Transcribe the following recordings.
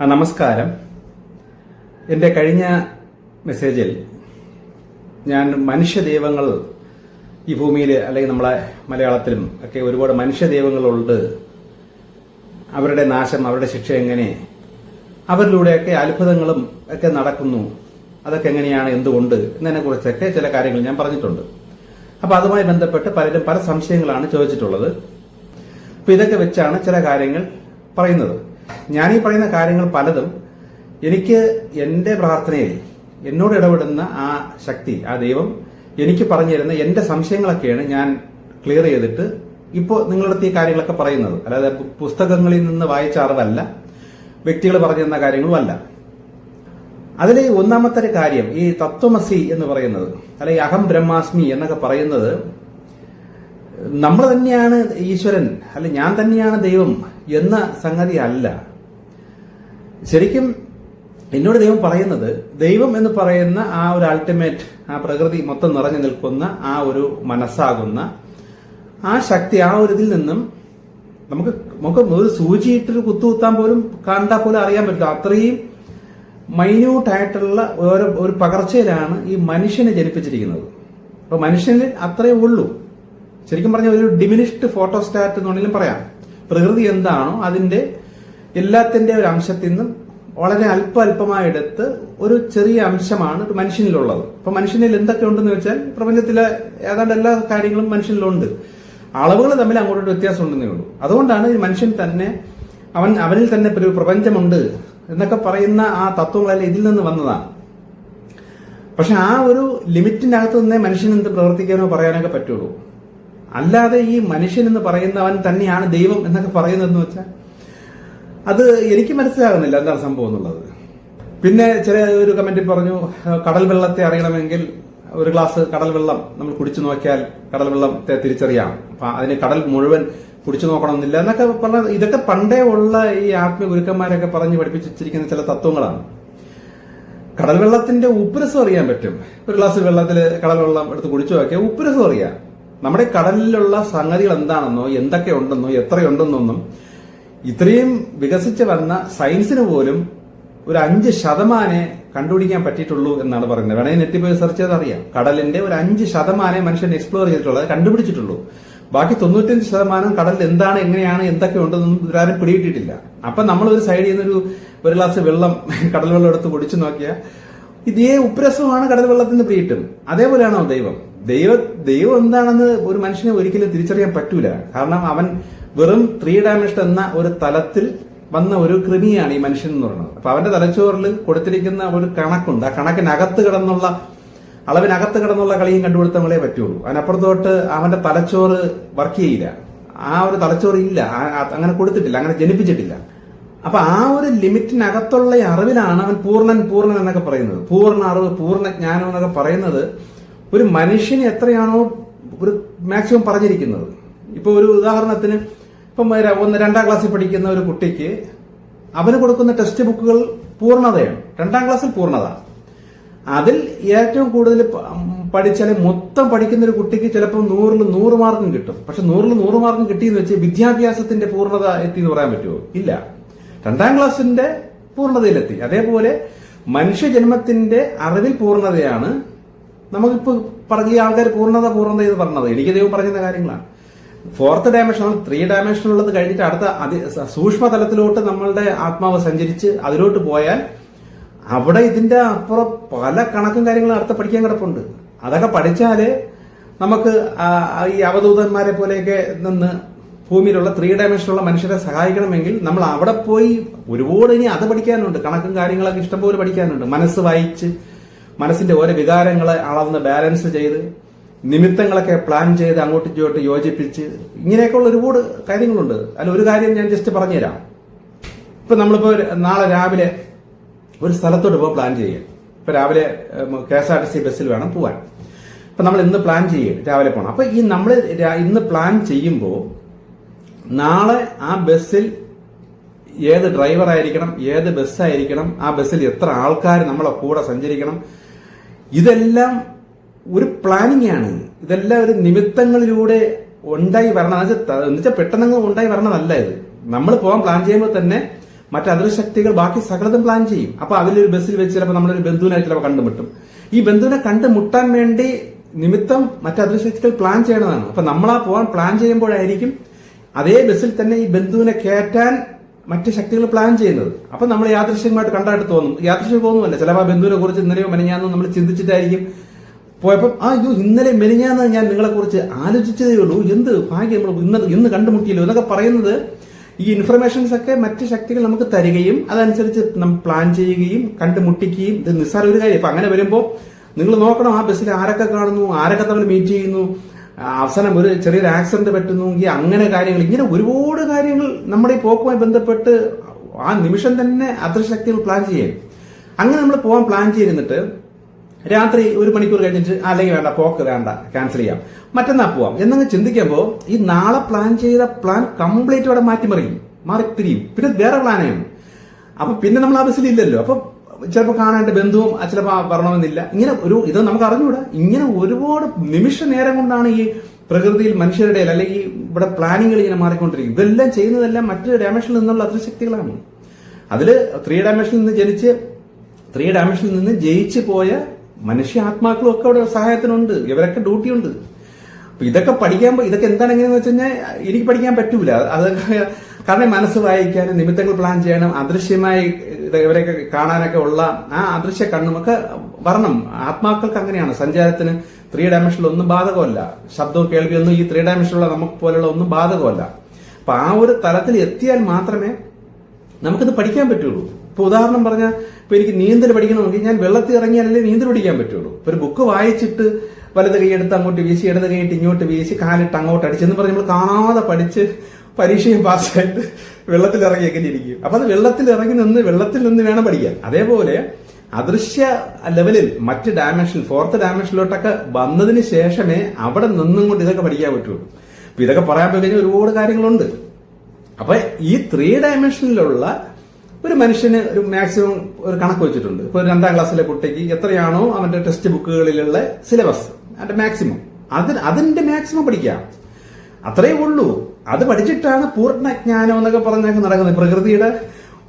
ആ, നമസ്കാരം. എന്റെ കഴിഞ്ഞ മെസ്സേജിൽ ഞാൻ മനുഷ്യദൈവങ്ങൾ ഈ ഭൂമിയിൽ അല്ലെങ്കിൽ നമ്മളെ മലയാളത്തിലും ഒക്കെ ഒരുപാട് മനുഷ്യദൈവങ്ങളുണ്ട്. അവരുടെ നാശം അവരുടെ ശിക്ഷ എങ്ങനെ അവരിലൂടെയൊക്കെ അത്ഭുതങ്ങളും ഒക്കെ നടക്കുന്നു. അതൊക്കെ എങ്ങനെയാണ് എന്തുകൊണ്ട് എന്നതിനെ കുറിച്ചൊക്കെ ചില കാര്യങ്ങൾ ഞാൻ പറഞ്ഞിട്ടുണ്ട്. അപ്പോൾ അതുമായി ബന്ധപ്പെട്ട് പലരും പല സംശയങ്ങളാണ് ചോദിച്ചിട്ടുള്ളത്. അപ്പോൾ ഇതൊക്കെ വെച്ചാണ് ചില കാര്യങ്ങൾ പറയുന്നത്. ഞാൻ ഈ പറയുന്ന കാര്യങ്ങൾ പലതും എനിക്ക് എന്റെ പ്രാർത്ഥനയിൽ എന്നോട് ഇടപെടുന്ന ആ ശക്തി ആ ദൈവം എനിക്ക് പറഞ്ഞു തരുന്ന എന്റെ സംശയങ്ങളൊക്കെയാണ് ഞാൻ ക്ലിയർ ചെയ്തിട്ട് ഇപ്പോൾ നിങ്ങളുടെ ഈ കാര്യങ്ങളൊക്കെ പറയുന്നത്. അല്ലാതെ പുസ്തകങ്ങളിൽ നിന്ന് വായിച്ച അറിവല്ല വ്യക്തികൾ പറഞ്ഞു തന്ന കാര്യങ്ങളും അല്ല. അതിൽ ഒന്നാമത്തെ കാര്യം ഈ തത്വമസി എന്ന് പറയുന്നത് അല്ലെങ്കിൽ അഹം ബ്രഹ്മാസ്മി എന്നൊക്കെ പറയുന്നത് നമ്മൾ തന്നെയാണ് ഈശ്വരൻ അല്ല ഞാൻ തന്നെയാണ് ദൈവം എന്ന സംഗതി അല്ല. ശരിക്കും എന്നോട് ദൈവം പറയുന്നത് ദൈവം എന്ന് പറയുന്ന ആ ഒരു അൾട്ടിമേറ്റ് ആ പ്രകൃതി മൊത്തം നിറഞ്ഞു നിൽക്കുന്ന ആ ഒരു മനസ്സാകുന്ന ആ ശക്തി ആ ഒരു ഇതിൽ നിന്നും നമുക്ക് നമുക്ക് ഒരു സൂചിയിട്ടൊരു കുത്തുകുത്താൻ പോലും കണ്ടാൽ പോലും അറിയാൻ പറ്റില്ല. അത്രയും മൈന്യൂട്ടായിട്ടുള്ള ഒരു പകർച്ചയിലാണ് ഈ മനുഷ്യനെ ജനിപ്പിച്ചിരിക്കുന്നത്. അപ്പൊ മനുഷ്യനിൽ അത്രയേ ഉള്ളൂ. ശരിക്കും പറഞ്ഞ ഒരു ഡിമിനിഷ്ഡ് ഫോട്ടോസ്റ്റാറ്റ് എന്ന് വേണമെങ്കിലും പറയാം. പ്രകൃതി എന്താണോ അതിന്റെ എല്ലാത്തിന്റെ ഒരു അംശത്തിൽ നിന്നും വളരെ അല്പ അല്പമായി എടുത്ത് ഒരു ചെറിയ അംശമാണ് മനുഷ്യനിലുള്ളത്. അപ്പൊ മനുഷ്യനിൽ എന്തൊക്കെ ഉണ്ടെന്ന് വെച്ചാൽ പ്രപഞ്ചത്തിലെ ഏതാണ്ട് എല്ലാ കാര്യങ്ങളും മനുഷ്യനിലുണ്ട്. അളവുകൾ തമ്മിൽ അങ്ങോട്ടൊരു വ്യത്യാസം ഉണ്ടെന്നേ ഉള്ളൂ. അതുകൊണ്ടാണ് ഈ മനുഷ്യൻ തന്നെ അവൻ അവനിൽ തന്നെ ഒരു പ്രപഞ്ചമുണ്ട് എന്നൊക്കെ പറയുന്ന ആ തത്വങ്ങളെല്ലാം ഇതിൽ നിന്ന് വന്നതാണ് പക്ഷെ ആ ഒരു ലിമിറ്റിനകത്ത് നിന്നേ മനുഷ്യൻ എന്ത് പ്രവർത്തിക്കാനോ പറയാനൊക്കെ പറ്റുള്ളൂ. അല്ലാതെ ഈ മനുഷ്യൻ എന്ന് പറയുന്നവൻ തന്നെയാണ് ദൈവം എന്നൊക്കെ പറയുന്നതെന്ന് വെച്ചാൽ അത് എനിക്ക് മനസ്സിലാകുന്നില്ല എന്താണ് സംഭവം എന്നുള്ളത്. പിന്നെ ചില ഒരു കമന്റിൽ പറഞ്ഞു കടൽ വെള്ളത്തെ അറിയണമെങ്കിൽ ഒരു ഗ്ലാസ് കടൽ വെള്ളം നമ്മൾ കുടിച്ചു നോക്കിയാൽ കടൽ വെള്ളത്തെ തിരിച്ചറിയാം. അപ്പൊ അതിന് കടൽ മുഴുവൻ കുടിച്ചു നോക്കണമെന്നില്ല എന്നൊക്കെ പറഞ്ഞ ഇതൊക്കെ പണ്ടേ ഉള്ള ഈ ആത്മീയ ഗുരുക്കന്മാരൊക്കെ പറഞ്ഞ് പഠിപ്പിച്ചിരിക്കുന്ന ചില തത്വങ്ങളാണ്. കടൽ വെള്ളത്തിന്റെ ഉപ്പുരസം അറിയാൻ പറ്റും. ഒരു ഗ്ലാസ് വെള്ളത്തിൽ കടൽ വെള്ളം എടുത്ത് കുടിച്ചു നോക്കിയാൽ ഉപ്പുരസം അറിയാം. നമ്മുടെ കടലിലുള്ള സംഗതികൾ എന്താണെന്നോ എന്തൊക്കെ ഉണ്ടെന്നോ എത്രയുണ്ടെന്നൊന്നും ഇത്രയും വികസിച്ച് വന്ന സയൻസിന് പോലും ഒരു അഞ്ച് ശതമാനേ കണ്ടുപിടിക്കാൻ പറ്റിയിട്ടുള്ളൂ എന്നാണ് പറയുന്നത്. വേണമെങ്കിൽ നെറ്റി പോയി സെർച്ച് ചെയ്ത് അറിയാം. കടലിന്റെ ഒരു അഞ്ച് ശതമാനേ മനുഷ്യൻ എക്സ്പ്ലോർ ചെയ്തിട്ടുള്ളത് കണ്ടുപിടിച്ചിട്ടുള്ളൂ. ബാക്കി തൊണ്ണൂറ്റഞ്ച് ശതമാനം കടലിൽ എന്താണ് എങ്ങനെയാണ് എന്തൊക്കെ ഉണ്ടെന്നൊന്നും ഇതുവരെ പിടിയിട്ടിട്ടില്ല അപ്പൊ നമ്മൾ ഒരു സൈഡിൽ നിന്നൊരു ഒരു ഗ്ലാസ് വെള്ളം കടൽ വെള്ളം എടുത്ത് കുടിച്ചു നോക്കിയാൽ ഇതേ ഉപ്രസമാണ് കടൽ വെള്ളത്തിന് പിടിയിട്ടും അതേപോലെയാണോ ദൈവം? ദൈവ ദൈവം എന്താണെന്ന് ഒരു മനുഷ്യനെ ഒരിക്കലും തിരിച്ചറിയാൻ പറ്റൂല. കാരണം അവൻ വെറും ത്രീ ഡയമെൻഷൻ എന്ന ഒരു തലത്തിൽ വന്ന ഒരു കൃമിയാണ് ഈ മനുഷ്യൻ എന്ന് പറയുന്നത്. അപ്പൊ അവന്റെ തലച്ചോറിൽ കൊടുത്തിരിക്കുന്ന ഒരു കണക്കുണ്ട്. ആ കണക്കിനകത്ത് കിടന്നുള്ള അളവിനകത്ത് കിടന്നുള്ള കളിയും കണ്ടുപിടുത്തങ്ങളെ പറ്റുള്ളൂ. അതിനപ്പുറത്തോട്ട് അവന്റെ തലച്ചോറ് വർക്ക് ചെയ്യില്ല. ആ ഒരു തലച്ചോറ് ഇല്ല. അങ്ങനെ കൊടുത്തിട്ടില്ല. അങ്ങനെ ജനിപ്പിച്ചിട്ടില്ല. അപ്പൊ ആ ഒരു ലിമിറ്റിനകത്തുള്ള അറിവിലാണ് അവൻ പൂർണൻ പൂർണൻ എന്നൊക്കെ പറയുന്നത്. പൂർണ അറിവ് പൂർണ ജ്ഞാനം എന്നൊക്കെ പറയുന്നത് ഒരു മനുഷ്യന് എത്രയാണോ ഒരു മാക്സിമം പറഞ്ഞിരിക്കുന്നത്. ഇപ്പൊ ഒരു ഉദാഹരണത്തിന് ഇപ്പം ഒന്ന് രണ്ടാം ക്ലാസ്സിൽ പഠിക്കുന്ന ഒരു കുട്ടിക്ക് അവന് കൊടുക്കുന്ന ടെക്സ്റ്റ് ബുക്കുകൾ പൂർണതയാണ്. രണ്ടാം ക്ലാസ്സിൽ പൂർണത. അതിൽ ഏറ്റവും കൂടുതൽ പഠിച്ചാൽ മൊത്തം പഠിക്കുന്ന ഒരു കുട്ടിക്ക് ചിലപ്പോൾ നൂറിൽ നൂറ് മാർക്കും കിട്ടും. പക്ഷെ നൂറിൽ നൂറ് മാർക്കും കിട്ടിയെന്ന് വെച്ച് വിദ്യാഭ്യാസത്തിന്റെ പൂർണത എത്തി എന്ന് പറയാൻ പറ്റുമോ? ഇല്ല. രണ്ടാം ക്ലാസ്സിന്റെ പൂർണതയിലെത്തി. അതേപോലെ മനുഷ്യജന്മത്തിന്റെ അറിവിൽ പൂർണതയാണ് നമുക്കിപ്പോ പറഞ്ഞ ആൾക്കാർ പൂർണത പൂർണത എന്ന് പറഞ്ഞത്. എനിക്ക് ദൈവം പറഞ്ഞ കാര്യങ്ങളാണ്. ഫോർത്ത് ഡയമെൻഷൻ ത്രീ ഡയമെൻഷൻ ഉള്ളത് കഴിഞ്ഞിട്ട് അടുത്ത അതി സൂക്ഷ്മ തലത്തിലോട്ട് നമ്മളുടെ ആത്മാവ് സഞ്ചരിച്ച് അതിലോട്ട് പോയാൽ അവിടെ ഇതിന്റെ അപ്പുറം പല കണക്കും കാര്യങ്ങളും അടുത്ത പഠിക്കാൻ കിടപ്പുണ്ട്. അതൊക്കെ പഠിച്ചാൽ നമുക്ക് ഈ അവധൂതന്മാരെ പോലെയൊക്കെ നിന്ന് ഭൂമിയിലുള്ള ത്രീ ഡയമെൻഷനുള്ള മനുഷ്യരെ സഹായിക്കണമെങ്കിൽ നമ്മൾ അവിടെ പോയി ഒരുപാട് ഇനി അത് പഠിക്കാനുണ്ട്. കണക്കും കാര്യങ്ങളൊക്കെ ഇഷ്ടംപോലെ പഠിക്കാനുണ്ട്. മനസ്സ് വായിച്ച് മനസ്സിന്റെ ഓരോ വികാരങ്ങളെ അളന്ന് ബാലൻസ് ചെയ്ത് നിമിത്തങ്ങളൊക്കെ പ്ലാൻ ചെയ്ത് അങ്ങോട്ടും ഇങ്ങോട്ട് യോജിപ്പിച്ച് ഇങ്ങനെയൊക്കെയുള്ള ഒരുപാട് കാര്യങ്ങളുണ്ട്. അല്ല ഒരു കാര്യം ഞാൻ ജസ്റ്റ് പറഞ്ഞുതരാം. ഇപ്പൊ നമ്മളിപ്പോ നാളെ രാവിലെ ഒരു സ്ഥലത്തോട്ട് പോകാൻ പ്ലാൻ ചെയ്യുക ഇപ്പൊ രാവിലെ K S R T C ബസ്സിൽ വേണം പോവാൻ. അപ്പൊ നമ്മൾ ഇന്ന് പ്ലാൻ ചെയ്യും രാവിലെ പോകണം അപ്പൊ ഈ നമ്മൾ ഇന്ന് പ്ലാൻ ചെയ്യുമ്പോൾ നാളെ ആ ബസ്സിൽ ഏത് ഡ്രൈവർ ആയിരിക്കണം ഏത് ബസ്സായിരിക്കണം ആ ബസ്സിൽ എത്ര ആൾക്കാർ നമ്മളെ കൂടെ സഞ്ചരിക്കണം ഇതെല്ലാം ഒരു പ്ലാനിങ് ആണ്. ഇതെല്ലാം ഒരു നിമിത്തങ്ങളിലൂടെ ഉണ്ടായി വരണം. എന്ന് വെച്ചാൽ പെട്ടെന്ന് ഉണ്ടായി വരണതല്ല ഇത്. നമ്മൾ പോകാൻ പ്ലാൻ ചെയ്യുമ്പോൾ തന്നെ മറ്റ് അദൃശക്തികൾ ബാക്കി സകലതും പ്ലാൻ ചെയ്യും. അപ്പൊ അതിലൊരു ബസ്സിൽ വെച്ച് ചിലപ്പോൾ നമ്മളൊരു ബന്ധുവിനെ ചിലപ്പോൾ കണ്ടുമുട്ടും. ഈ ബന്ധുവിനെ കണ്ടുമുട്ടാൻ വേണ്ടി നിമിത്തം മറ്റ് അദൃശക്തികൾ പ്ലാൻ ചെയ്യണതാണ്. അപ്പൊ നമ്മളാ പോകാൻ പ്ലാൻ ചെയ്യുമ്പോഴായിരിക്കും അതേ ബസ്സിൽ തന്നെ ഈ ബന്ധുവിനെ കയറ്റാൻ മറ്റ് ശക്തികൾ പ്ലാൻ ചെയ്യുന്നത്. അപ്പൊ നമ്മൾ യാദൃശ്യമായിട്ട് കണ്ടായിട്ട് തോന്നും. യാദൃശ്യം തോന്നുമല്ല. ചിലപ്പോൾ ആ ബന്ധുവിനെ കുറിച്ച് ഇന്നലെയോ മെനഞ്ഞാന്നോ നമ്മൾ ചിന്തിച്ചിട്ടായിരിക്കും. പോയപ്പോൾ ആ അയ്യോ ഇന്നലെ മെനഞ്ഞാന്ന് ഞാൻ നിങ്ങളെ കുറിച്ച് ആലോചിച്ചതേ ഉള്ളൂ. എന്ത് ഭാഗ്യം നമ്മൾ ഇന്ന് ഇന്ന് കണ്ടുമുട്ടിയല്ലോ? എന്നൊക്കെ പറയുന്നത് ഈ ഇൻഫർമേഷൻസ് ഒക്കെ മറ്റ് ശക്തികൾ നമുക്ക് തരികയും അതനുസരിച്ച് നമ്മൾ പ്ലാൻ ചെയ്യുകയും കണ്ടുമുട്ടിക്കുകയും ഇത് നിസ്സാര ഒരു കാര്യം. അപ്പൊ അങ്ങനെ വരുമ്പോൾ നിങ്ങൾ നോക്കണം ആ ബസ്സിൽ ആരൊക്കെ കാണുന്നു ആരൊക്കെ തമ്മിൽ മീറ്റ് ചെയ്യുന്നു അവസാനം ഒരു ചെറിയൊരു ആക്സിഡന്റ് പറ്റുന്നുവെങ്കിൽ അങ്ങനെ കാര്യങ്ങൾ ഇങ്ങനെ ഒരുപാട് കാര്യങ്ങൾ നമ്മുടെ ഈ പോക്കുമായി ബന്ധപ്പെട്ട് ആ നിമിഷം തന്നെ അദൃശക്തികൾ പ്ലാൻ ചെയ്യും. അങ്ങനെ നമ്മൾ പോകാൻ പ്ലാൻ ചെയ്തിരുന്നിട്ട് രാത്രി ഒരു മണിക്കൂർ കഴിഞ്ഞിട്ട് "ആ, അല്ലെങ്കിൽ വേണ്ട പോക്ക് വേണ്ട ക്യാൻസൽ ചെയ്യാം. മറ്റന്നാ പോവാം. എന്നങ്ങ് ചിന്തിക്കുമ്പോൾ ഈ നാളെ പ്ലാൻ ചെയ്ത പ്ലാൻ കംപ്ലീറ്റ് അവിടെ മാറ്റിമറിയും മാറി തിരിയും. പിന്നെ വേറെ പ്ലാനാണ് അപ്പൊ പിന്നെ നമ്മൾ ആ ബസ്സിൽ ഇല്ലല്ലോ. അപ്പൊ ചിലപ്പോൾ കാണേണ്ട ബന്ധുവും ചിലപ്പോൾ വരണമെന്നില്ല. ഇങ്ങനെ ഒരു ഇത് നമുക്ക് അറിഞ്ഞുകൂടാ ഇങ്ങനെ ഒരുപാട് നിമിഷ നേരം കൊണ്ടാണ് ഈ പ്രകൃതിയിൽ മനുഷ്യരുടെ അല്ലെങ്കിൽ ഇവിടെ പ്ലാനിങ്ങൾ ഇങ്ങനെ മാറിക്കൊണ്ടിരിക്കും ഇതെല്ലാം ചെയ്യുന്നതെല്ലാം മറ്റു ഡയമെൻഷനിൽ നിന്നുള്ള അതിശക്തികളാണ് അതിൽ ത്രീ ഡയമെൻഷനിൽ നിന്ന് ജനിച്ച് ത്രീ ഡയമെൻഷനിൽ നിന്ന് ജയിച്ചു പോയ മനുഷ്യ ആത്മാക്കളും ഒക്കെ അവിടെ സഹായത്തിനുണ്ട്. ഇവരൊക്കെ ഡ്യൂട്ടിയുണ്ട് അപ്പൊ ഇതൊക്കെ പഠിക്കാൻ ഇതൊക്കെ എന്താണ് എങ്ങനെയെന്ന് വെച്ച് കഴിഞ്ഞാൽ എനിക്ക് പഠിക്കാൻ പറ്റൂല. അതൊക്കെ കാരണം മനസ്സ് വായിക്കാനും നിമിത്തങ്ങൾ പ്ലാൻ ചെയ്യാനും അദൃശ്യമായി ഇവരെയൊക്കെ കാണാനൊക്കെ ഉള്ള ആ അദൃശ്യ കണ്ണുമൊക്കെ വരണം. ആത്മാക്കൾക്ക് അങ്ങനെയാണ്. സഞ്ചാരത്തിന് ത്രീ ഡയമെൻഷനിൽ ഒന്നും ബാധകമല്ല. ശബ്ദവും കേൾവിയൊന്നും ഈ ത്രീ ഡയമെൻഷനിലുള്ള നമുക്ക് പോലുള്ള ഒന്നും ബാധകമല്ല. അപ്പൊ ആ ഒരു തലത്തിൽ എത്തിയാൽ മാത്രമേ നമുക്കിത് പഠിക്കാൻ പറ്റുള്ളൂ. ഇപ്പൊ ഉദാഹരണം പറഞ്ഞാൽ ഇപ്പൊ എനിക്ക് നീന്തൽ പഠിക്കണമെങ്കിൽ ഞാൻ വെള്ളത്തിൽ ഇറങ്ങിയാലല്ലേ നീന്തൽ പഠിക്കാൻ പറ്റുള്ളൂ. ഇപ്പൊ ഒരു ബുക്ക് വായിച്ചിട്ട് വലത് കൈയെടുത്ത് അങ്ങോട്ട് വീശി ഇടത് കൈയിട്ട് ഇങ്ങോട്ട് വീശി കാലിട്ട് അങ്ങോട്ട് അടിച്ചെന്ന് പറഞ്ഞ് നമ്മൾ കാണാതെ പഠിച്ച് പരീക്ഷയും പാസ്സായിട്ട് വെള്ളത്തിൽ ഇറങ്ങി എങ്ങനെ ഇരിക്കും അപ്പൊ അത് വെള്ളത്തിൽ ഇറങ്ങി നിന്ന് വെള്ളത്തിൽ നിന്ന് വേണം പഠിക്കാൻ. അതേപോലെ അദൃശ്യ ലെവലിൽ മറ്റ് ഡയമെൻഷൻ ഫോർത്ത് ഡയമെൻഷനിലോട്ടൊക്കെ വന്നതിന് ശേഷമേ അവിടെ നിന്നും കൊണ്ട് ഇതൊക്കെ പഠിക്കാൻ പറ്റുള്ളൂ. അപ്പൊ ഇതൊക്കെ പറയാൻ പോയി കഴിഞ്ഞാൽ ഒരുപാട് കാര്യങ്ങളുണ്ട്. അപ്പൊ ഈ ത്രീ ഡയമെൻഷനിലുള്ള ഒരു മനുഷ്യന് ഒരു മാക്സിമം ഒരു കണക്ക് വെച്ചിട്ടുണ്ട്. ഒരു രണ്ടാം ക്ലാസ്സിലെ കുട്ടിക്ക് എത്രയാണോ അവന്റെ ടെക്സ്റ്റ് ബുക്കുകളിലുള്ള സിലബസ് അതിന്റെ മാക്സിമം അതിന് അതിന്റെ മാക്സിമം പഠിക്കാം. അത്രയേ ഉള്ളൂ. അത് പഠിച്ചിട്ടാണ് പൂർണജ്ഞാനം എന്നൊക്കെ പറഞ്ഞൊക്കെ നടക്കുന്നത്. പ്രകൃതിയുടെ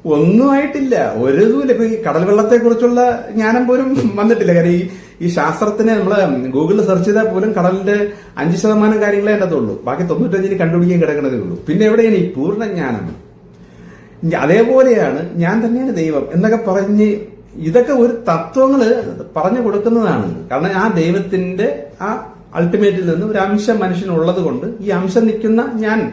ഒന്നും ആയിട്ടില്ല. ഒരു ഇതുമില്ല. ഇപ്പൊ ഈ കടൽ വെള്ളത്തെ കുറിച്ചുള്ള ജ്ഞാനം പോലും വന്നിട്ടില്ല. കാര്യം ഈ ഈ ശാസ്ത്രത്തിനെ നമ്മൾ ഗൂഗിളിൽ സെർച്ച് ചെയ്താൽ പോലും കടലിന്റെ അഞ്ച് ശതമാനം കാര്യങ്ങളെ അതിനകത്തുള്ളൂ. ബാക്കി തൊണ്ണൂറ്റഞ്ചിന് കണ്ടുപിടിക്കാൻ കിടക്കണതേ ഉള്ളൂ. പിന്നെ എവിടെയാണ് ഈ പൂർണജ്ഞാനം അതേപോലെയാണ് ഞാൻ തന്നെയാണ് ദൈവം എന്നൊക്കെ പറഞ്ഞ് ഇതൊക്കെ ഒരു തത്വങ്ങൾ പറഞ്ഞു കൊടുക്കുന്നതാണ്. കാരണം ആ ദൈവത്തിന്റെ ആ അൾട്ടിമേറ്റിൽ നിന്ന് ഒരു അംശം മനുഷ്യനുള്ളത് കൊണ്ട് ഈ അംശം നിൽക്കുന്ന ഞാൻ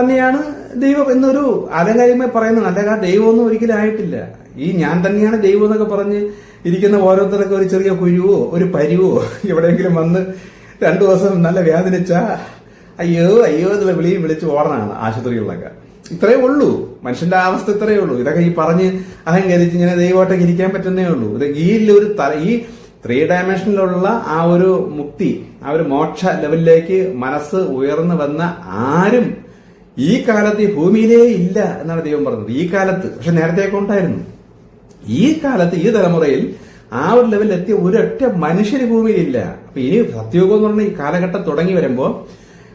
തന്നെയാണ് ദൈവം എന്നൊരു അലങ്കാരമായി പറയുന്ന നല്ല ആ ദൈവമൊന്നും ഒരിക്കലും ആയിട്ടില്ല. ഈ ഞാൻ തന്നെയാണ് ദൈവം എന്നൊക്കെ പറഞ്ഞ് ഇരിക്കുന്ന ഓരോരുത്തരൊക്കെ ഒരു ചെറിയ കുരുവോ ഒരു പരിവോ എവിടെയെങ്കിലും വന്ന് രണ്ടു ദിവസം നല്ല വേദനിച്ച അയ്യോ അയ്യോ എന്നുള്ള വിളിയും വിളിച്ച് ഓടണമാണ് ആശുപത്രികളിലൊക്കെ. ഇത്രയേ ഉള്ളൂ. മനുഷ്യന്റെ അവസ്ഥ ഇത്രയേ ഉള്ളൂ. ഇതൊക്കെ ഈ പറഞ്ഞ് അഹങ്കരിച്ച് ഇങ്ങനെ ദൈവമായിട്ടൊക്കെ ഇരിക്കാൻ പറ്റുന്നേ ഉള്ളൂ. ഇത് ഈ ഒരു തല ഈ ത്രീ ഡയമെൻഷനിലുള്ള ആ ഒരു മുക്തി ആ ഒരു മോക്ഷ ലെവലിലേക്ക് മനസ്സ് ഉയർന്നു വന്ന ആരും ഈ കാലത്ത് ഈ ഭൂമിയിലേ ഇല്ല എന്നാണ് ദൈവം പറഞ്ഞത്. ഈ കാലത്ത് പക്ഷെ നേരത്തെയൊക്കെ ഉണ്ടായിരുന്നു. ഈ കാലത്ത് ഈ തലമുറയിൽ ആ ഒരു ലെവലിൽ എത്തിയ ഒരൊറ്റ മനുഷ്യര് ഭൂമിയിലില്ല അപ്പൊ ഇനി സത്യോഗം എന്ന് പറഞ്ഞ ഈ കാലഘട്ടം തുടങ്ങി വരുമ്പോൾ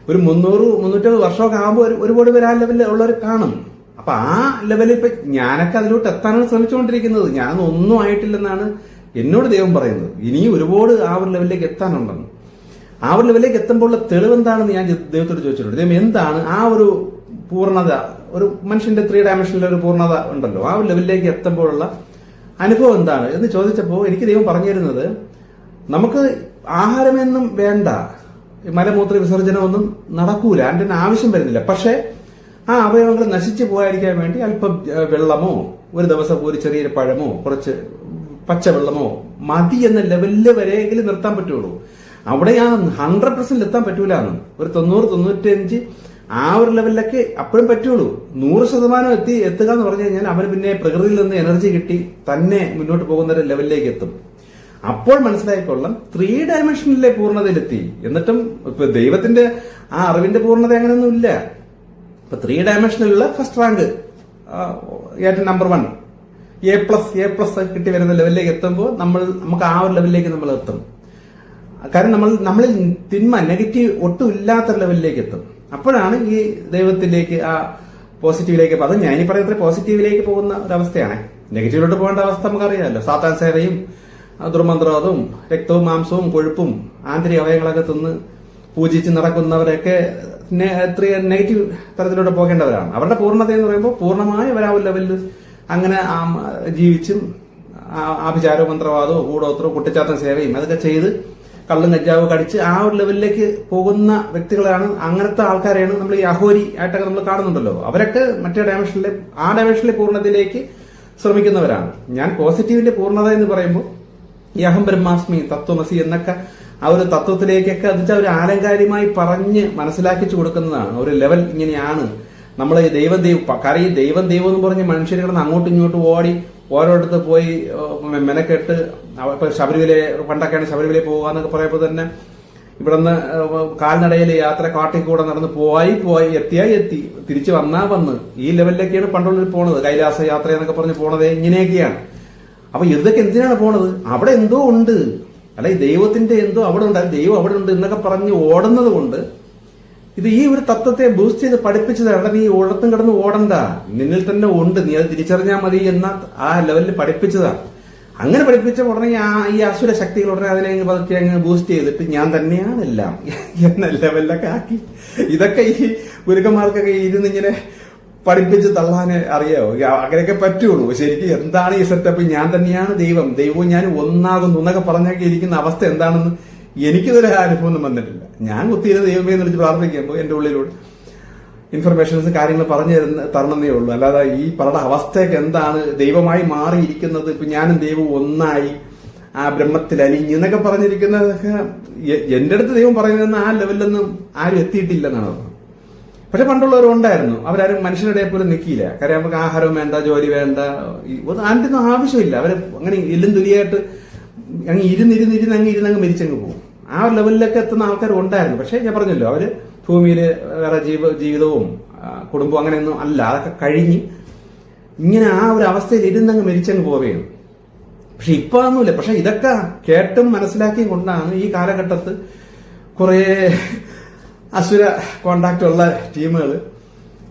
ഒരു മുന്നൂറ് മുന്നൂറ്റമ്പത് വർഷമൊക്കെ ആകുമ്പോൾ ഒരു ഒരുപാട് പേര് ആ ലെവലിൽ ഉള്ളവർ കാണും. അപ്പൊ ആ ലെവലിൽ ഇപ്പൊ ഞാനൊക്കെ അതിലോട്ട് എത്താനാണ് ശ്രമിച്ചുകൊണ്ടിരിക്കുന്നത്. ഞാനൊന്നും ആയിട്ടില്ലെന്നാണ് എന്നോട് ദൈവം പറയുന്നത് ഇനിയും ഒരുപാട് ആ ഒരു ലെവലിലേക്ക് എത്താനുണ്ടെന്ന്. ആ ഒരു ലെവലിലേക്ക് എത്തുമ്പോഴുള്ള തെളിവ് എന്താണെന്ന് ഞാൻ ദൈവത്തോട് ചോദിച്ചിട്ടുണ്ട്. ദൈവം എന്താണ് ആ ഒരു പൂർണത ഒരു മനുഷ്യന്റെ ത്രീ ഡയമെൻഷനിലെ ഒരു പൂർണത ഉണ്ടല്ലോ. ആ ഒരു ലെവലിലേക്ക് എത്തുമ്പോഴുള്ള അനുഭവം എന്താണ്? എന്ന് ചോദിച്ചപ്പോൾ എനിക്ക് ദൈവം പറഞ്ഞു തരുന്നത് നമുക്ക് ആഹാരമെന്നും വേണ്ട. മലമൂത്ര വിസർജനമൊന്നും നടക്കൂല. അതിന്റെ ആവശ്യം വരുന്നില്ല. പക്ഷേ ആ അവയവങ്ങൾ നശിച്ചു പോകാതിരിക്കാൻ വേണ്ടി അല്പം വെള്ളമോ ഒരു ദിവസം ഒരു ചെറിയൊരു പഴമോ കുറച്ച് പച്ചവെള്ളമോ മതി എന്ന ലെവലിൽ വരെയെങ്കിലും നിർത്താൻ പറ്റുള്ളൂ. അവിടെ ആ ഹൺഡ്രഡ് പെർസെന്റ് എത്താൻ പറ്റൂല ഒരു തൊണ്ണൂറ് തൊണ്ണൂറ്റഞ്ച് ആ ഒരു ലെവലിലൊക്കെ അപ്പോഴും പറ്റുള്ളൂ. നൂറ് ശതമാനം എത്തി എത്തുക എന്ന് പറഞ്ഞു കഴിഞ്ഞാൽ അവന് പിന്നെ പ്രകൃതിയിൽ നിന്ന് എനർജി കിട്ടി തന്നെ മുന്നോട്ട് പോകുന്ന ഒരു ലെവലിലേക്ക് എത്തും. അപ്പോൾ മനസ്സിലായിക്കൊള്ളാം ത്രീ ഡയമെൻഷനിലെ പൂർണതയിലെത്തി. എന്നിട്ടും ഇപ്പൊ ദൈവത്തിന്റെ ആ അറിവിന്റെ പൂർണത അങ്ങനെയൊന്നും ഇല്ല ഇപ്പൊ ത്രീ ഡയമെൻഷനിലുള്ള ഫസ്റ്റ് റാങ്ക് ഏറ്റവും number one A plus A plus കിട്ടി വരുന്ന ലെവലിലേക്ക് എത്തുമ്പോൾ നമ്മൾ നമുക്ക് ആ ഒരു ലെവലിലേക്ക് നമ്മൾ എത്തും. കാരണം നമ്മൾ നമ്മളിൽ തിന്മ നെഗറ്റീവ് ഒട്ടും ഇല്ലാത്ത ലെവലിലേക്ക് എത്തും. അപ്പോഴാണ് ഈ ദൈവത്തിലേക്ക് ആ പോസിറ്റീവിലേക്ക് അത് ഈ പറയുന്നത് പോസിറ്റീവിലേക്ക് പോകുന്ന ഒരവസ്ഥയാണ് നെഗറ്റീവിലോട്ട് പോകേണ്ട അവസ്ഥ നമുക്കറിയാമല്ലോ. സാത്താൻ സേവയും ദുർമന്ത്രവാദവും രക്തവും മാംസവും കൊഴുപ്പും ആന്തരിക അവയങ്ങളൊക്കെ തിന്ന് പൂജിച്ച് നടക്കുന്നവരൊക്കെ നെഗറ്റീവ് തരത്തിലോട്ട് പോകേണ്ടവരാണ്. അവരുടെ പൂർണത എന്ന് പറയുമ്പോൾ പൂർണമായി ഒരു ലെവലിൽ അങ്ങനെ ആ- ജീവിച്ചും ആ- ആഭിചാരവും മന്ത്രവാദവും കൂടോത്രവും കുട്ടിച്ചാത്തൻ സേവയും അതൊക്കെ ചെയ്ത് കള്ളും കഞ്ചാവ് കടിച്ച് ആ ഒരു ലെവലിലേക്ക് പോകുന്ന വ്യക്തികളാണ് അങ്ങനത്തെ ആൾക്കാരെയാണ് നമ്മൾ ഈ അഹോരി ആയിട്ടൊക്കെ നമ്മൾ കാണുന്നുണ്ടല്ലോ. അവരൊക്കെ മറ്റേ ഡയമെൻഷനിലെ ആ ഡയമെൻഷനിലെ പൂർണതയിലേക്ക് ശ്രമിക്കുന്നവരാണ്. ഞാൻ പോസിറ്റീവിന്റെ പൂർണത എന്ന് പറയുമ്പോൾ ഈ അഹം ബ്രഹ്മാസ്മി തത്വമസി എന്നൊക്കെ ആ ഒരു തത്വത്തിലേക്കൊക്കെ അത് ഒരു ആലങ്കാരികമായി പറഞ്ഞ് മനസ്സിലാക്കിച്ചു കൊടുക്കുന്നതാണ്. ഒരു ലെവൽ ഇങ്ങനെയാണ് നമ്മൾ ദൈവം ദൈവം കറി ദൈവം ദൈവം എന്ന് പറഞ്ഞ് മനുഷ്യർ കിടന്ന് അങ്ങോട്ടും ഇങ്ങോട്ടും ഓടി ഓരോടത്ത് പോയി മെനക്കെട്ട് ഇപ്പൊ ശബരിമല പണ്ടൊക്കെയാണ് ശബരിമല പോകുക എന്നൊക്കെ പറയുമ്പോൾ തന്നെ ഇവിടുന്ന് കാൽനടയിൽ യാത്ര കാട്ടിൽ കൂടെ നടന്ന് പോയി പോയി എത്തിയായി എത്തി. തിരിച്ചു വന്നാ വന്ന്. ഈ ലെവലിലേക്കാണ് പണ്ടുള്ളിൽ പോണത്. കൈലാസ യാത്ര എന്നൊക്കെ പറഞ്ഞ് പോണത് ഇങ്ങനെയൊക്കെയാണ്. അപ്പൊ ഇതൊക്കെ എന്തിനാണ് പോണത്? അവിടെ എന്തോ ഉണ്ട്. അല്ലെ ദൈവത്തിന്റെ എന്തോ അവിടെ ഉണ്ട്. ദൈവം അവിടെ ഉണ്ട് എന്നൊക്കെ പറഞ്ഞ് ഓടുന്നത് കൊണ്ട് ഇത് ഈ ഒരു തത്വത്തെ ബൂസ്റ്റ് ചെയ്ത് പഠിപ്പിച്ചത് അവിടെ നീ ഓടത്തും കിടന്ന് ഓടണ്ട. നിന്നിൽ തന്നെ ഉണ്ട്. നീ അത് തിരിച്ചറിഞ്ഞാൽ മതി എന്ന ആ ലെവലിൽ പഠിപ്പിച്ചതാണ്. അങ്ങനെ പഠിപ്പിച്ച ഉടനെ ആ ഈ അസുര ശക്തികൾ ഉടനെ അതിനെ അങ്ങ് പതുക്കെ അങ്ങ് ബൂസ്റ്റ് ചെയ്തിട്ട് ഞാൻ തന്നെയാണ് എല്ലാം എന്ന ലെവലിലൊക്കെ ആക്കി. ഇതൊക്കെ ഈ ഗുരുക്കന്മാർക്കൊക്കെ ഇരുന്ന് ഇങ്ങനെ പഠിപ്പിച്ച് തള്ളാനെ അറിയാവോ? അങ്ങനെയൊക്കെ പറ്റുള്ളൂ. ശരിക്കും എന്താണ് ഈ സെറ്റപ്പ് ഞാൻ തന്നെയാണ് ദൈവം. ദൈവവും ഞാൻ ഒന്നാകുന്നു എന്നൊക്കെ പറഞ്ഞൊക്കെ ഇരിക്കുന്ന അവസ്ഥ എന്താണെന്ന് എനിക്കിതൊരു അനുഭവം ഒന്നും വന്നിട്ടില്ല. ഞാൻ കുത്തിയിരുന്ന ദൈവമേ എന്ന് വിളിച്ച് പ്രാർത്ഥിക്കുമ്പോൾ എന്റെ ഉള്ളിലൂടെ ഇൻഫർമേഷൻസ് കാര്യങ്ങൾ പറഞ്ഞു തരുന്ന തരണമെന്നേ ഉള്ളൂ. അല്ലാതെ ഈ പറഞ്ഞ അവസ്ഥയൊക്കെ എന്താണ്? ദൈവമായി മാറിയിരിക്കുന്നത്. ഇപ്പൊ ഞാനും ദൈവം ഒന്നായി ആ ബ്രഹ്മത്തിൽ അലിഞ്ഞു എന്നൊക്കെ പറഞ്ഞിരിക്കുന്നതൊക്കെ എന്റെ അടുത്ത് ദൈവം പറയുന്നതെന്ന് ആ ലെവലിലൊന്നും ആരും എത്തിയിട്ടില്ല എന്നാണ് പക്ഷെ പണ്ടുള്ളവർ ഉണ്ടായിരുന്നു. അവരാരും മനുഷ്യരുടെ പോലും നിൽക്കിയില്ല. കാര്യം നമുക്ക് ആഹാരം വേണ്ട ജോലി വേണ്ട അതിന്റെ ഒന്നും ആവശ്യമില്ല. അവർ അങ്ങനെ എല്ലും തുലിയായിട്ട് അങ്ങ് ഇരുന്നിരുന്നിരുന്ന് അങ്ങ് ഇരുന്നങ്ങ് മരിച്ചങ്ങ് പോകും. ആ ലെവലിലൊക്കെ എത്തുന്ന ആൾക്കാർ ഉണ്ടായിരുന്നു. പക്ഷെ ഞാൻ പറഞ്ഞല്ലോ അവർ ഭൂമിയിൽ വേറെ ജീവ ജീവിതവും കുടുംബവും അങ്ങനെയൊന്നും അല്ല. അതൊക്കെ കഴിഞ്ഞ് ഇങ്ങനെ ആ ഒരു അവസ്ഥയിൽ ഇരുന്നങ്ങ് മരിച്ചങ്ങ് പോവുകയാണ്. പക്ഷെ ഇപ്പൊ ഒന്നുമില്ല പക്ഷെ ഇതൊക്കെ കേട്ടും മനസ്സിലാക്കിയും കൊണ്ടാണ് ഈ കാലഘട്ടത്ത് കുറേ അസുര കോണ്ടാക്ട് ഉള്ള ടീമുകൾ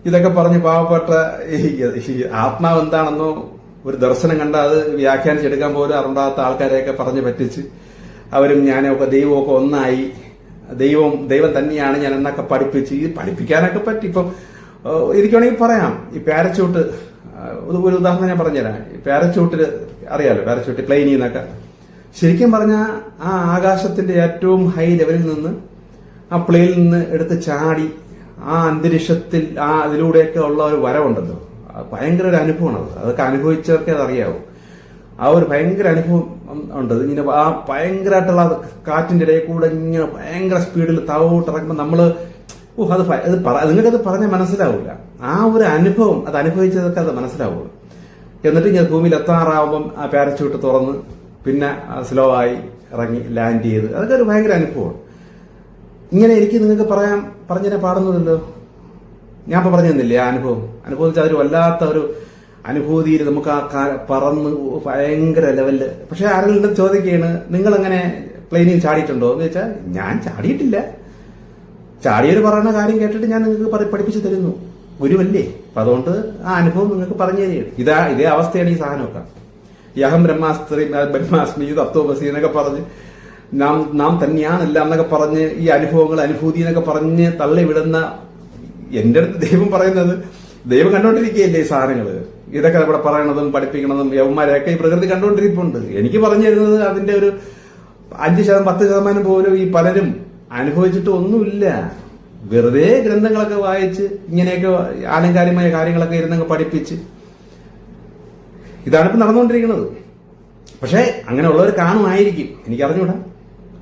ഇതൊക്കെ പറഞ്ഞ് പാവപ്പെട്ട ഈ ആത്മാവ് എന്താണെന്നോ ഒരു ദർശനം കണ്ട അത് വ്യാഖ്യാനിച്ചെടുക്കാൻ പോലും അറിയാത്ത ആൾക്കാരെയൊക്കെ പറഞ്ഞ് പറ്റിച്ച് അവരും ഞാനൊക്കെ ദൈവമൊക്കെ ഒന്നായി. ദൈവം ദൈവം തന്നെയാണ് ഞാൻ എന്നൊക്കെ പഠിപ്പിച്ച്. ഇത് പഠിപ്പിക്കാനൊക്കെ പറ്റി. ഇപ്പം എനിക്കാണെങ്കിൽ പറയാം. ഈ പാരച്ചൂട്ട് ആഹ്, ഒരു ഉദാഹരണം ഞാൻ പറഞ്ഞുതരാം. ഈ പാരച്ചൂട്ടിൽ അറിയാലോ പാരച്ചൂട്ട് പ്ലെയിനിൽ നിന്നൊക്കെ ശരിക്കും പറഞ്ഞാൽ ആ ആകാശത്തിന്റെ ഏറ്റവും ഹൈ ലെവലിൽ നിന്ന് ആ പ്ലെയിനിൽ നിന്ന് എടുത്ത് ചാടി ആ അന്തരീക്ഷത്തിൽ ആ അതിലൂടെയൊക്കെ ഉള്ള ഒരു വരവുണ്ടല്ലോ. ഭയങ്കര ഒരു അനുഭവമാണ് അത്. അതൊക്കെ അനുഭവിച്ചവർക്കേ അതറിയാവൂ. ആ ഒരു ഭയങ്കര അനുഭവം ഉണ്ട്. ഇങ്ങനെ ആ ഭയങ്കരമായിട്ടുള്ള കാറ്റിന്റെ ഇടയിൽ കൂടെ ഇങ്ങനെ ഭയങ്കര സ്പീഡിൽ താവോട്ട് ഇറങ്ങുമ്പോൾ നമ്മൾ ഓ അത് അത് നിങ്ങൾക്കത് പറഞ്ഞാൽ മനസ്സിലാവില്ല ആ ഒരു അനുഭവം അത് അനുഭവിച്ചതൊക്കെ അത് മനസ്സിലാവുള്ളൂ. എന്നിട്ട് ഞാൻ ഭൂമിയിൽ എത്താറാവുമ്പം ആ പാരച്യൂട്ട് തുറന്ന് പിന്നെ സ്ലോ ആയി ഇറങ്ങി ലാൻഡ് ചെയ്ത്. അതൊക്കെ ഒരു ഭയങ്കര അനുഭവമാണ്. ഇങ്ങനെ എനിക്ക് നിങ്ങൾക്ക് പറയാൻ പറഞ്ഞതിനെ പാടുന്നതല്ലോ ഞാൻ ഇപ്പൊ പറഞ്ഞു തന്നില്ലേ ആ അനുഭവം. അനുഭവം വെച്ചാൽ അതൊരു വല്ലാത്ത ഒരു അനുഭൂതിയിൽ നമുക്ക് ആ പറന്ന് ഭയങ്കര ലെവലിൽ. പക്ഷെ ആരെങ്കിലും ചോദിക്കുകയാണ് നിങ്ങൾ അങ്ങനെ പ്ലെയിനിൽ ചാടിയിട്ടുണ്ടോ? എന്ന് വെച്ചാൽ ഞാൻ ചാടിയിട്ടില്ല. ചാടിയവർ പറയുന്ന കാര്യം കേട്ടിട്ട് ഞാൻ നിങ്ങൾക്ക് പഠിപ്പിച്ചു തരുന്നു. ഗുരുവല്ലേ? അപ്പൊ അതുകൊണ്ട് ആ അനുഭവം നിങ്ങൾക്ക് പറഞ്ഞു തരികയാണ്. ഇതാ ഇതേ അവസ്ഥയാണ് ഈ സാധനമൊക്കെ. ഈ അഹം ബ്രഹ്മാസ്ത്രി ബ്രഹ്മാസ്മി തത്വബസി എന്നൊക്കെ പറഞ്ഞ് നാം നാം തന്നെയാണെല്ലാം എന്നൊക്കെ പറഞ്ഞ് ഈ അനുഭവങ്ങൾ അനുഭൂതി എന്നൊക്കെ പറഞ്ഞ് തള്ളിവിടുന്ന എന്റെ അടുത്ത് ദൈവം പറയുന്നത് ദൈവം കണ്ടോണ്ടിരിക്കുകയല്ലേ ഈ സാധനങ്ങൾ? ഇതൊക്കെ ഇവിടെ പറയണതും പഠിപ്പിക്കണതും യവന്മാരെയൊക്കെ ഈ പ്രകൃതി കണ്ടുകൊണ്ടിരിപ്പുണ്ട്. എനിക്ക് പറഞ്ഞു തരുന്നത് അതിന്റെ ഒരു അഞ്ച് ശതമാനം പത്ത് ശതമാനം പോലും ഈ പലരും അനുഭവിച്ചിട്ട് ഒന്നുമില്ല. വെറുതെ ഗ്രന്ഥങ്ങളൊക്കെ വായിച്ച് ഇങ്ങനെയൊക്കെ ആലങ്കാരികമായ കാര്യങ്ങളൊക്കെ ഇരുന്നങ്ങ് പഠിപ്പിച്ച്. ഇതാണ് ഇപ്പം നടന്നുകൊണ്ടിരിക്കുന്നത്. പക്ഷേ അങ്ങനെയുള്ളവർ കാണുമായിരിക്കും. എനിക്ക് അറിഞ്ഞൂടാ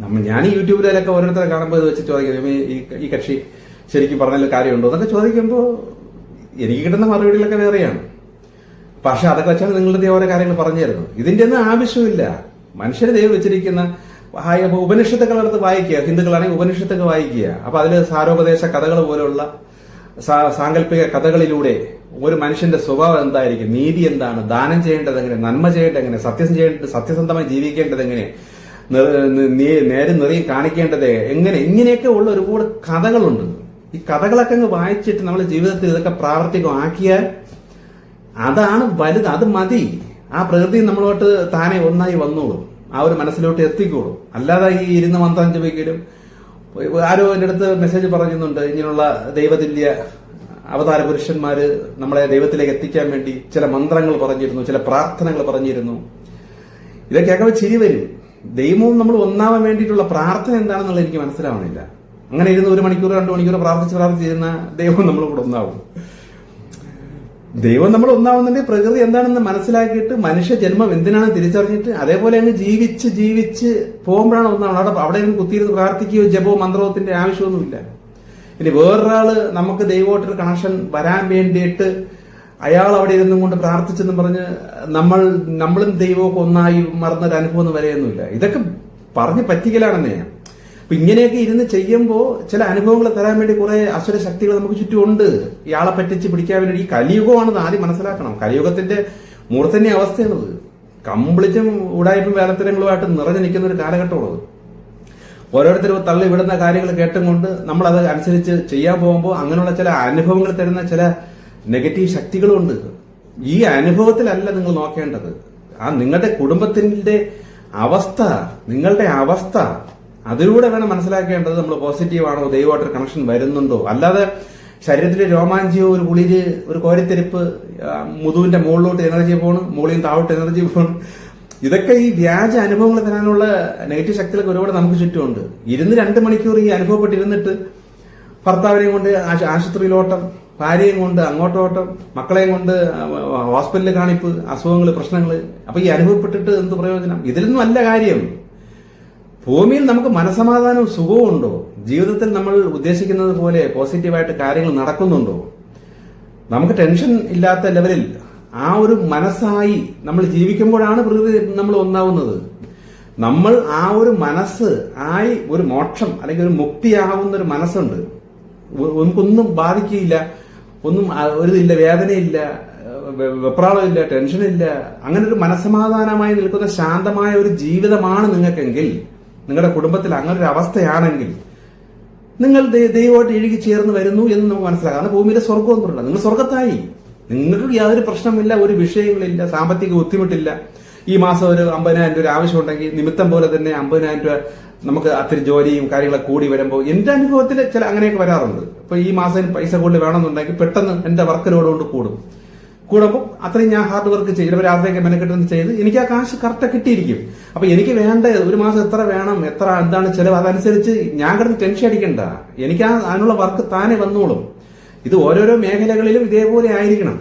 നമ്മൾ ഞാൻ യൂട്യൂബിലൊക്കെ ഓരോരുത്തരെ കാണുമ്പോൾ ഇത് വെച്ച് ചോദിക്കും "ഈ- ഈ ഈ കക്ഷി ശരിക്കും പറഞ്ഞാലും കാര്യമുണ്ടോ? എന്നൊക്കെ ചോദിക്കുമ്പോൾ എനിക്ക് കിട്ടുന്ന മറുപടികളൊക്കെ വേറെയാണ്. പക്ഷെ അതൊക്കെ വെച്ചാണ് നിങ്ങളുടെ ഓരോ കാര്യങ്ങൾ പറഞ്ഞു തരുന്നത്. ഇതിന്റെ ഒന്നും ആവശ്യമില്ല. മനുഷ്യരെ ദൈവം വെച്ചിരിക്കുന്ന ഹായ- അപ്പൊ ഉപനിഷത്തുകൾ വായിക്കുക. ഹിന്ദുക്കളാണെങ്കിൽ ഉപനിഷത്തൊക്കെ വായിക്കുക. അപ്പൊ അതിൽ സാരോപദേശ കഥകൾ പോലെയുള്ള സാങ്കല്പിക കഥകളിലൂടെ ഒരു മനുഷ്യന്റെ സ്വഭാവം എന്തായിരിക്കും? നീതി എന്താണ്? ദാനം ചെയ്യേണ്ടത് എങ്ങനെ? നന്മ ചെയ്യേണ്ടത് എങ്ങനെ? സത്യം ചെയ്യേണ്ടത് സത്യസന്ധമായി ജീവിക്കേണ്ടത് എങ്ങനെ? നേരെ നിറയും കാണിക്കേണ്ടത് എങ്ങനെ? ഇങ്ങനെയൊക്കെ ഉള്ള ഒരുപാട് കഥകളുണ്ട്. ഈ കഥകളൊക്കെ അങ്ങ് വായിച്ചിട്ട് നമ്മുടെ ജീവിതത്തിൽ ഇതൊക്കെ പ്രാവർത്തികമാക്കിയാൽ അതാണ് വലുത് അത് മതി. ആ പ്രകൃതി നമ്മളോട്ട് താനെ ഒന്നായി വന്നോളും. ആ ഒരു മനസ്സിലോട്ട് എത്തിക്കോളും. അല്ലാതെ ഈ ഇരുന്ന് മന്ത്രം ജപിക്കലും ആരോ എന്റെ അടുത്ത് മെസ്സേജ് പറയുന്നുണ്ട് ഇങ്ങനെയുള്ള ദൈവതുല്യ അവതാര പുരുഷന്മാര് നമ്മളെ ദൈവത്തിലേക്ക് എത്തിക്കാൻ വേണ്ടി ചില മന്ത്രങ്ങൾ പറഞ്ഞിരുന്നു ചില പ്രാർത്ഥനകൾ പറഞ്ഞിരുന്നു. ഇതൊക്കെ കേൾക്കുമ്പോൾ ചിരി വരും. ദൈവവും നമ്മൾ ഒന്നാവാൻ വേണ്ടിയിട്ടുള്ള പ്രാർത്ഥന എന്താണെന്നുള്ളത് എനിക്ക് മനസ്സിലാവണില്ല. അങ്ങനെ ഇരുന്ന് ഒരു മണിക്കൂർ രണ്ട് മണിക്കൂർ പ്രാർത്ഥിച്ച് പ്രാർത്ഥിച്ചിരുന്ന ദൈവം കൂടെ ഒന്നാവും. ദൈവം നമ്മൾ ഒന്നാവുന്നുണ്ടെങ്കിൽ പ്രകൃതി എന്താണെന്ന് മനസ്സിലാക്കിയിട്ട് മനുഷ്യ ജന്മം എന്തിനാണ് തിരിച്ചറിഞ്ഞിട്ട് അതേപോലെ അങ്ങ് ജീവിച്ച് ജീവിച്ച് പോകുമ്പോഴാണ് ഒന്നാണ് അവിടെ അവിടെ ഇരുന്ന് കുത്തിയിരുന്ന് പ്രാർത്ഥിക്കുകയോ ജപോ മന്ത്രത്തിന്റെ ആവശ്യമൊന്നുമില്ല. ഇനി വേറൊരാൾ നമുക്ക് ദൈവമായിട്ടൊരു കണക്ഷൻ വരാൻ വേണ്ടിയിട്ട് അയാൾ അവിടെ ഇരുന്നും കൊണ്ട് പ്രാർത്ഥിച്ചെന്ന് പറഞ്ഞ് നമ്മൾ നമ്മളും ദൈവമൊക്കെ ഒന്നായി മറന്നൊരു അനുഭവം ഒന്നും വരെയൊന്നുമില്ല. ഇതൊക്കെ പറഞ്ഞ് പറ്റിക്കലാണെന്നേ അപ്പൊ ഇങ്ങനെയൊക്കെ ഇരുന്ന് ചെയ്യുമ്പോൾ ചില അനുഭവങ്ങൾ തരാൻ വേണ്ടി കുറെ അസുര ശക്തികൾ നമുക്ക് ചുറ്റുമുണ്ട്. ഇയാളെ പറ്റിച്ച് പിടിക്കാൻ വേണ്ടി ഈ കലിയുഗമാണെന്ന് ആദ്യം മനസ്സിലാക്കണം. കലിയുഗത്തിന്റെ മൂർത്തന്യ അവസ്ഥയാണത് കംപ്ലീറ്റും ഉടായ്പും വേലത്തരങ്ങളുമായിട്ട് നിറഞ്ഞു നിൽക്കുന്ന ഒരു കാലഘട്ടമാണത് ഓരോരുത്തരും തള്ളി വിടുന്ന കാര്യങ്ങൾ കേട്ടും കൊണ്ട് നമ്മൾ അത് അനുസരിച്ച് ചെയ്യാൻ പോകുമ്പോൾ അങ്ങനെയുള്ള ചില അനുഭവങ്ങൾ തരുന്ന ചില നെഗറ്റീവ് ശക്തികളുണ്ട് ഈ അനുഭവത്തിലല്ല നിങ്ങൾ നോക്കേണ്ടത്. ആ നിങ്ങളുടെ കുടുംബത്തിന്റെ അവസ്ഥ നിങ്ങളുടെ അവസ്ഥ അതിലൂടെ വേണം മനസ്സിലാക്കേണ്ടത് നമ്മൾ പോസിറ്റീവ് ആണോ ദൈവമായിട്ടൊരു കണക്ഷൻ വരുന്നുണ്ടോ? അല്ലാതെ ശരീരത്തിലെ രോമാഞ്ചിയോ ഒരു കുളിര് ഒരു കോരിത്തെരിപ്പ് മുതുവിന്റെ മുകളിലോട്ട് എനർജി പോകണം മുകളിൽ നിന്ന് താഴോട്ട് എനർജി പോകണം. ഇതൊക്കെ ഈ വ്യാജ അനുഭവങ്ങൾ തരാനുള്ള നെഗറ്റീവ് ശക്തികളൊക്കെ ഒരുപാട് നമുക്ക് ചുറ്റുമുണ്ട്. ഇരുന്ന് രണ്ട് മണിക്കൂർ ഈ അനുഭവപ്പെട്ടിരുന്നിട്ട് ഭർത്താവിനെ കൊണ്ട് ആശു- ആശുപത്രിയിലോട്ടം ഭാര്യയും കൊണ്ട് അങ്ങോട്ടോട്ടം മക്കളെയും കൊണ്ട് ഹോസ്പിറ്റലിൽ കാണിപ്പ് അസുഖങ്ങൾ പ്രശ്നങ്ങൾ അപ്പൊ ഈ അനുഭവപ്പെട്ടിട്ട് എന്ത് പ്രയോജനം? ഇതിലൊന്നും അല്ല കാര്യം. ഭൂമിയിൽ നമുക്ക് മനസമാധാനവും സുഖവും ഉണ്ടോ? ജീവിതത്തിൽ നമ്മൾ ഉദ്ദേശിക്കുന്നത് പോലെ പോസിറ്റീവായിട്ട് കാര്യങ്ങൾ നടക്കുന്നുണ്ടോ? നമുക്ക് ടെൻഷൻ ഇല്ലാത്ത ലെവലിൽ ആ ഒരു മനസ്സായി നമ്മൾ ജീവിക്കുമ്പോഴാണ് പ്രകൃതി നമ്മൾ ഒന്നാവുന്നത്. നമ്മൾ ആ ഒരു മനസ്സ് ആയി ഒരു മോക്ഷം അല്ലെങ്കിൽ ഒരു മുക്തിയാവുന്ന ഒരു മനസ്സുണ്ട്. നമുക്കൊന്നും ബാധിക്കില്ല ഒന്നും ഒരു ഇല്ല വേദനയില്ല വെപ്രാളമില്ല ടെൻഷനില്ല. അങ്ങനെ ഒരു മനസമാധാനമായി നിൽക്കുന്ന ശാന്തമായ ഒരു ജീവിതമാണ് നിങ്ങൾക്കെങ്കിൽ നിങ്ങളുടെ കുടുംബത്തിൽ അങ്ങനെ ഒരു അവസ്ഥയാണെങ്കിൽ നിങ്ങൾ ദൈവമായിട്ട് ഇഴുകി ചേർന്ന് വരുന്നു എന്ന് നമുക്ക് മനസ്സിലാക്കാം. കാരണം ഭൂമിയിലെ സ്വർഗമൊന്നുമില്ല നിങ്ങൾ സ്വർഗത്തായി നിങ്ങൾക്ക് യാതൊരു പ്രശ്നമില്ല ഒരു വിഷയങ്ങളില്ല സാമ്പത്തിക ബുദ്ധിമുട്ടില്ല. ഈ മാസം ഒരു അമ്പതിനായിരം രൂപ ആവശ്യമുണ്ടെങ്കിൽ നിമിത്തം പോലെ തന്നെ അമ്പതിനായിരം രൂപ നമുക്ക് അത്തിരി ജോലിയും കാര്യങ്ങളൊക്കെ കൂടി വരുമ്പോൾ എന്റെ അനുഭവത്തിൽ ചില അങ്ങനെയൊക്കെ വരാറുണ്ട്. ഇപ്പൊ ഈ മാസം പൈസ കൂടുതൽ വേണമെന്നുണ്ടെങ്കിൽ പെട്ടെന്ന് എന്റെ വർക്ക് ലോഡ് കൊണ്ട് കൂടും. കൂടുമ്പോൾ അത്രയും ഞാൻ ഹാർഡ് വർക്ക് ചെയ്തു. ചിലപ്പോൾ രാത്രിയൊക്കെ മെനക്കെട്ടെന്ന് ചെയ്ത് എനിക്ക് ആ കാശ് കറക്റ്റ് കിട്ടിയിരിക്കും. അപ്പൊ എനിക്ക് വേണ്ട ഒരു മാസം എത്ര വേണം എത്ര എന്താണ് ചിലവ് അതനുസരിച്ച് ഞാൻ കിടന്ന് ടെൻഷൻ അടിക്കണ്ട. എനിക്ക് ആ അതിനുള്ള വർക്ക് താനെ വന്നോളും. ഇത് ഓരോരോ മേഖലകളിലും ഇതേപോലെ ആയിരിക്കണം.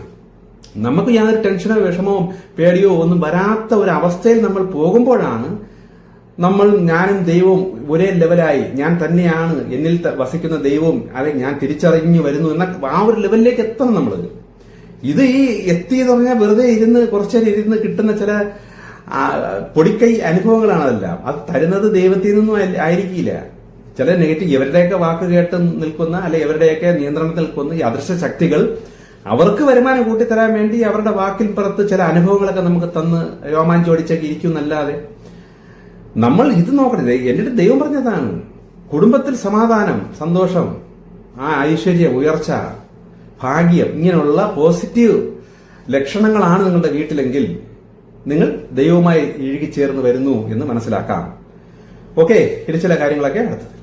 നമുക്ക് യാതൊരു ടെൻഷനോ വിഷമോ പേടിയോ ഒന്നും വരാത്ത ഒരു അവസ്ഥയിൽ നമ്മൾ പോകുമ്പോഴാണ് നമ്മൾ ഞാനും ദൈവവും ഒരേ ലെവലായി ഞാൻ തന്നെയാണ് എന്നിൽ വസിക്കുന്ന ദൈവവും അല്ലെ ഞാൻ തിരിച്ചറിഞ്ഞു വരുന്നു എന്ന ആ ഒരു ലെവലിലേക്ക് എത്തണം നമ്മൾ ഇത് ഈ എത്തി എന്ന് പറഞ്ഞാൽ വെറുതെ ഇരുന്ന് കുറച്ചേരം ഇരുന്ന് കിട്ടുന്ന ചില പൊടിക്കൈ അനുഭവങ്ങളാണ് അത് തരുന്നത് ദൈവത്തിൽ നിന്നും ആയിരിക്കില്ല. ചില നെഗറ്റീവ് ഇവരുടെയൊക്കെ വാക്ക് കേട്ട് നിൽക്കുന്ന അല്ലെ ഇവരുടെയൊക്കെ നിയന്ത്രണത്തിൽ നിൽക്കുന്ന ഈ അദൃശ്യ ശക്തികൾ അവർക്ക് വരുമാനം കൂട്ടിത്തരാൻ വേണ്ടി അവരുടെ വാക്കിൽ പുറത്ത് ചില അനുഭവങ്ങളൊക്കെ നമുക്ക് തന്ന് രോമാഞ്ചോടിച്ചൊക്കെ ഇരിക്കും എന്നല്ലാതെ നമ്മൾ ഇത് നോക്കണത് അടുത്ത് ദൈവം പറഞ്ഞതാണ്. കുടുംബത്തിൽ സമാധാനം സന്തോഷം ആ ഐശ്വര്യം ഉയർച്ച ഭാഗ്യം ഇങ്ങനെയുള്ള പോസിറ്റീവ് ലക്ഷണങ്ങളാണ് നിങ്ങളുടെ വീട്ടിലെങ്കിൽ നിങ്ങൾ ദൈവവുമായി ഇഴുകിച്ചേർന്ന് വരുന്നു എന്ന് മനസ്സിലാക്കാം. ഓക്കെ ഇനി ചില കാര്യങ്ങളൊക്കെ അടുത്ത്